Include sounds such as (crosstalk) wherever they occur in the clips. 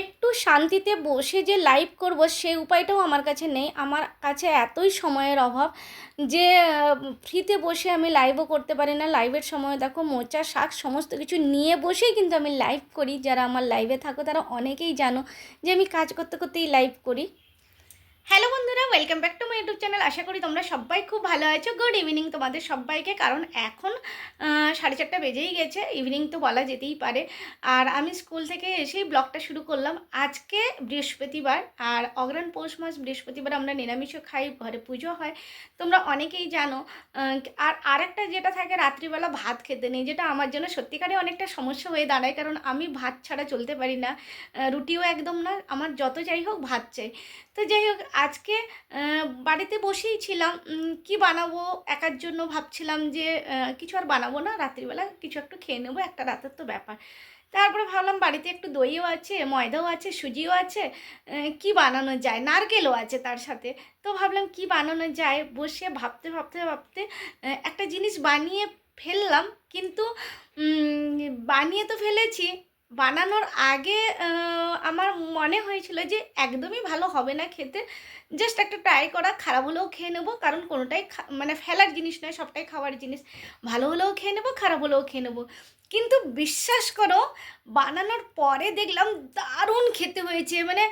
একটু শান্তিতে বসে যে লাইভ করব সেই উপায়টাও আমার কাছে নেই। আমার কাছে এতই সময়ের অভাব যে ফ্রিতে বসে আমি লাইভও করতে পারি না। লাইভের সময় দেখো মোচা, শাক সমস্ত কিছু নিয়ে বসেই কিন্তু আমি লাইভ করি। যারা আমার লাইভে থাকো তারা অনেকেই জানো যে আমি কাজ করতে করতেই লাইভ করি। হ্যালো বন্ধুরা welcome back to my YouTube channel আশা করি তোমরা সবাই খুব ভালো আছো। গুড ইভিনিং তোমাদের সবাইকে, কারণ এখন সাড়ে চারটা বেজেই গেছে। ইভিনিং তো বলা যেতেই পারে। আর আমি স্কুল থেকে এসেই ব্লগটা শুরু করলাম। আজকে বৃহস্পতিবার, আর অগ্রাণ পৌষ মাস বৃহস্পতিবার আমরা নিরামিষও খাই, ঘরে পুজো হয়। তোমরা অনেকেই জানো আর আরেকটা যেটা থাকে, রাত্রিবেলা ভাত খেতে নেই, যেটা আমার জন্য সত্যিকারে অনেকটা সমস্যা হয়ে দাঁড়ায়, কারণ আমি ভাত ছাড়া চলতে পারি না। রুটিও একদম না, আমার যত যাই হোক ভাত চাই। তো যাই হোক আজকে বাড়িতে বসেই ছিলাম। কি বানাবো? একার জন্য ভাবছিলাম যে কিছু আর বানাবো না। রাত্রিবেলা কিছু একটু খেয়ে নেব। একটা রাতের তো ব্যাপার। তারপরে ভাবলাম বাড়িতে একটু দইও আছে, ময়দাও আছে, সুজিও আছে। কি বানানো যায়? নারকেলও আছে তার সাথে। তো ভাবলাম কি বানানো যায়? বসে ভাবতে ভাবতে ভাবতে একটা জিনিস বানিয়ে ফেললাম। কিন্তু বানিয়ে তো ফেলেছি। বানানোর আগে আমার মনে হয়েছিল যে একদমই ভালো হবে না খেতে। জাস্ট একটা ট্রাই করা, খারাপ হলেও খেয়ে নেব, কারণ কোনোটাই মানে ফেলার জিনিস নয়, সবটাই খাওয়ার জিনিস। ভালো হলেও খেয়ে নেব, খারাপ হলেও খেয়ে নেব। কিন্তু বিশ্বাস করো, বানানোর পরে দেখলাম দারুণ খেতে হয়েছে। মানে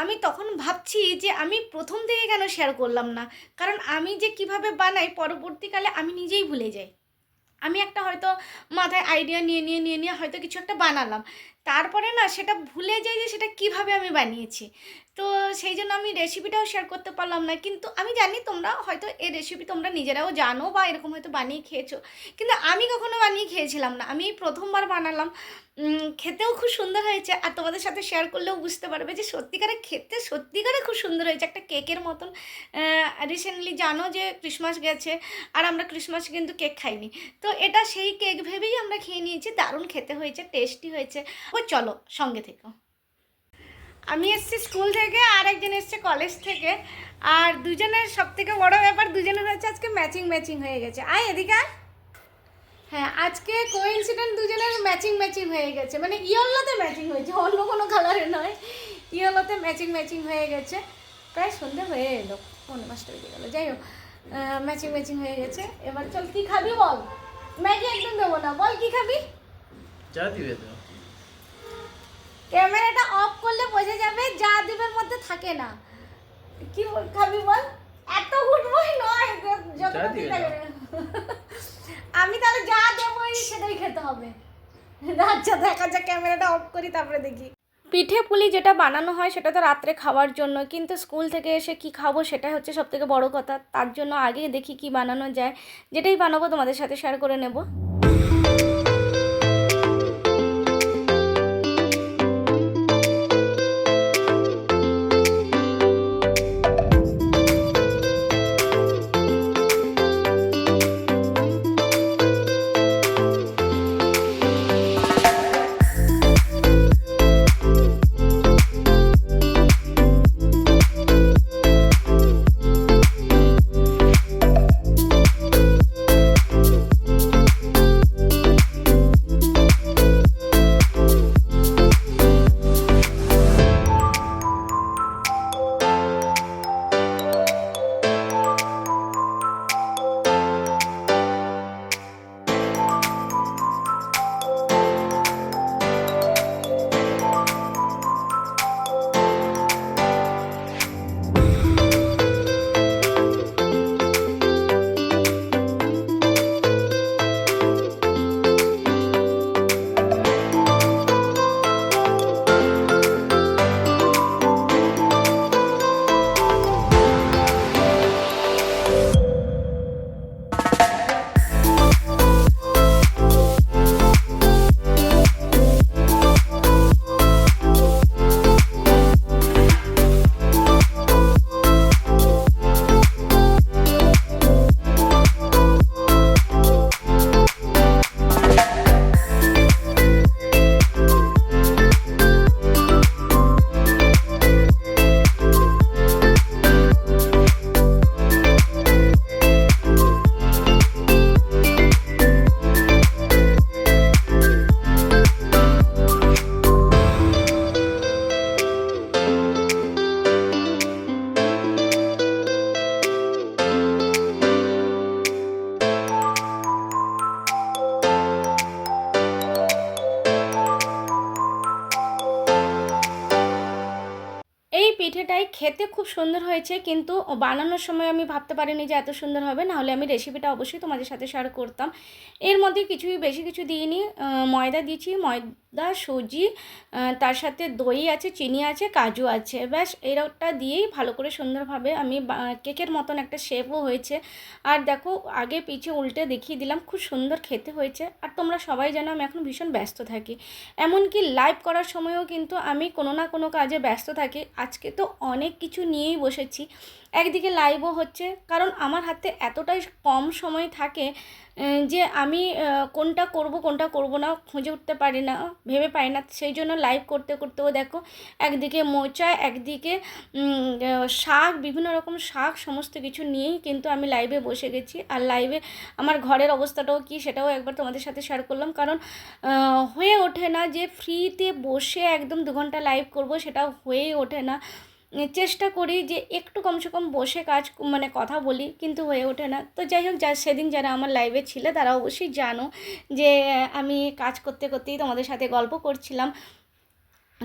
আমি তখন ভাবছি যে আমি প্রথম থেকে কেন শেয়ার করলাম না? কারণ আমি যে কীভাবে বানাই, পরবর্তীকালে আমি নিজেই ভুলে যাই। আমি একটা হয়তো মাথায় আইডিয়া নিয়ে নিয়ে নিয়ে নিয়ে হয়তো কিছু একটা বানালাম। তারপরে না সেটা ভুলে যাই যে সেটা কীভাবে আমি বানিয়েছি। তো সেই জন্য আমি রেসিপিটাও শেয়ার করতে পারলাম না। কিন্তু আমি জানি তোমরা হয়তো এই রেসিপি তোমরা নিজেরাও জানো বা এরকম হয়তো বানিয়ে খেয়েছো। কিন্তু আমি কখনো বানিয়ে খেয়েছিলাম না। আমি প্রথমবার বানালাম। খেতেও খুব সুন্দর হয়েছে। আর তোমাদের সাথে শেয়ার করলেও বুঝতে পারবে যে সত্যিকারে খেতে সত্যিকারে খুব সুন্দর হয়েছে। একটা কেকের মতন রিসেন্টলি জানো যে ক্রিসমাস গেছে আর আমরা ক্রিসমাস কিন্তু কেক খাইনি। তো এটা সেই কেক ভেবেই আমরা খেয়ে নিয়েছি। দারুণ খেতে হয়েছে টেস্টি হয়েছে। ও চলো সঙ্গে থেকো। আমি এসেছি স্কুল থেকে আর একজন এসছে কলেজ থেকে, আর দুজনের সব থেকে বড় ব্যাপার, দুজনের হচ্ছে আজকে ম্যাচিং ম্যাচিং হয়ে গেছে। আয় এদিকে। হ্যাঁ আজকে কোইন্সিডেন্ট দুজনের ম্যাচিং ম্যাচিং হয়ে গেছে। মানে ইয়েলোতে ম্যাচিং হয়েছে, অন্য কোনো কালারে নয়। ইয়েলোতে ম্যাচিং ম্যাচিং হয়ে গেছে। প্রায় সন্ধে হয়ে এলো পনেরো মাসটা বেজে গেলো। যাই হোক ম্যাচিং ম্যাচিং হয়ে গেছে। এবার চল, কি খাবি বল? ম্যাগি একদম দেবো না। বল, কি খাবি? যা দিবে। ক্যামেরাটা অফ করলে বোঝা যাবে যা দিবের মধ্যে থাকে না। কি বল- খাবি বল? এত গুটবই নয় যে- যা দিবে দিতে না। গেলে। আমি তাহলে যা দেবই সেটাই খেতে হবে। আচ্ছা দেখা যাক ক্যামেরাটা অফ করি তারপরে দেখি। পিঠে পুলি যেটা বানানো হয় সেটা তো রাত্রে খাওয়ার জন্য। কিন্তু স্কুল থেকে এসে কি খাব সেটা হচ্ছে সব থেকে বড় কথা। তার জন্য আগে দেখি কি বানানো যায়। যেটাই বানাবো তোমাদের সাথে শেয়ার করে নেব। পিঠেটাই খেতে খুব সুন্দর হয়েছে, কিন্তু বানানোর সময় আমি ভাবতে পারিনি যে এত সুন্দর হবে। নাহলে আমি রেসিপিটা অবশ্যই তোমাদের সাথে শেয়ার করতাম। এর মধ্যে কিছুই বেশি কিছু দিইনি। ময়দা দিয়েছি, ময়দা, সুজি তার সাথে দই আছে, চিনি আছে, কাজু আছে। ব্যাস এরটা দিয়েই ভালো করে সুন্দরভাবে আমি কেকের মতন একটা শেপও হয়েছে। আর দেখো, আগে পিছে উল্টে দেখিয়ে দিলাম, খুব সুন্দর খেতে হয়েছে। আর তোমরা সবাই জানো, আমি এখন ভীষণ ব্যস্ত থাকি। এমনকি লাইভ করার সময়ও কিন্তু আমি কোনো না কোনো কাজে ব্যস্ত থাকি। আজকে তো অনেক কিছু নিয়েই বসেছি। একদিকে লাইভও হচ্ছে, কারণ আমার হাতে এতটাই কম সময় থাকে যে আমি কোনটা করব কোনটা করব না খুঁজে উঠতে পারি না, ভেবে পাই না। সেই জন্য লাইভ করতে করতেও দেখো, একদিকে মোচা, একদিকে শাক, বিভিন্ন রকম শাক, সমস্ত কিছু নিয়েই কিন্তু আমি লাইভে বসে গেছি। আর লাইভে আমার ঘরের অবস্থাটাও কি সেটাও একবার তোমাদের সাথে শেয়ার করলাম। কারণ হয়ে ওঠে না যে ফ্রিতে বসে একদম দু ঘণ্টা লাইভ করব সেটা হয়ে ওঠে না। চেষ্টা করি যে একটু কমসে কম বসে কাজ মানে কথা বলি, কিন্তু হয়ে ওঠে না। তো যাই হোক, যা, সেদিন যারা আমার লাইভে ছিল, তারা অবশ্যই জানো যে আমি কাজ করতে করতেই তোমাদের সাথে গল্প করছিলাম।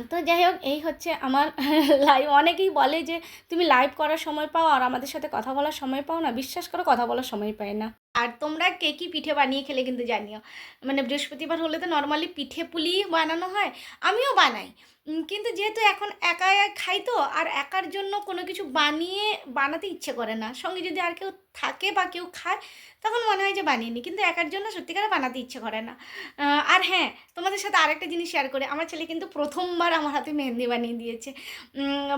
তো যাই হোক, এই হচ্ছে আমার (laughs) লাইভ অনেকেই বলে যে, তুমি লাইভ করার সময় পাও আর আমাদের সাথে কথা বলার সময় পাও না। বিশ্বাস করো, কথা বলার সময় পাই না। আর তোমরা কে কী পিঠে বানিয়ে খেলে কিন্তু জানিও। মানে বৃহস্পতিবার হলে তো নর্মালি পিঠে পুলি বানানো হয়, আমিও বানাই। কিন্তু যেহেতু এখন একা খাই তো, আর একার জন্য কোনো কিছু বানিয়ে বানাতে ইচ্ছে করে না। সঙ্গে যদি আর কেউ থাকে বা কেউ খায়, তখন মনে হয় যে বানিয়ে নিই কিন্তু একার জন্য সত্যিকারে বানাতে ইচ্ছে করে না। আর হ্যাঁ তোমাদের সাথে আরেকটা জিনিস শেয়ার করে। আমার ছেলে কিন্তু প্রথমবার আমার হাতে মেহেন্দি বানিয়ে দিয়েছে।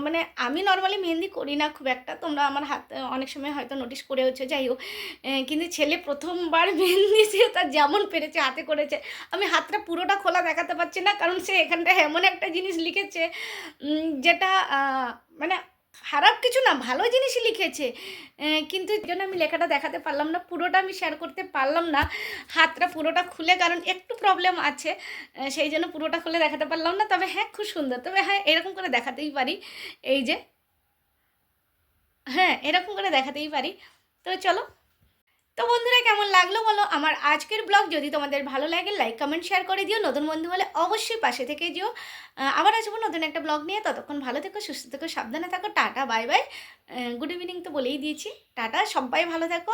মানে আমি নর্মালি মেহেন্দি করি না খুব একটা। তোমরা আমার হাত, অনেক সময় হয়তো নোটিস করেওছো, যাই হোক। কিন্তু ছেলে প্রথমবার মেহেন্দি সে তার যেমন পেরেছে, হাতে করেছে। আমি হাতটা পুরোটা খোলা দেখাতে পারছি না, কারণ সে এখানটা এমন একটা জিনিস লিখেছে যেটা মানে খারাপ কিছু না, ভালো জিনিসই লিখেছে। কিন্তু জন্য আমি লেখাটা দেখাতে পারলাম না, পুরোটা আমি শেয়ার করতে পারলাম না, হাতটা পুরোটা খুলে, কারণ একটু প্রবলেম আছে সেই জন্য পুরোটা খুলে দেখাতে পারলাম না, তবে হ্যাঁ খুব সুন্দর। তবে হ্যাঁ এরকম করে দেখাতেই পারি, এই যে হ্যাঁ এরকম করে দেখাতেই পারি। তো চলো তো বন্ধুরা কেমন লাগল বলো? আমার আজকের ব্লগ যদি তোমাদের ভালো লাগে লাইক কমেন্ট শেয়ার করে দিও। নতুন বন্ধু হলে অবশ্যই পাশে থেকে যেও। আবার আসব নতুন একটা ব্লগ নিয়ে। ততক্ষণ ভালো থেকো, সুস্থ থেকো, সাবধানে থাকো। Tata bye bye good evening তো বলেই দিয়েছি। টাটা, সবাই ভালো থাকো।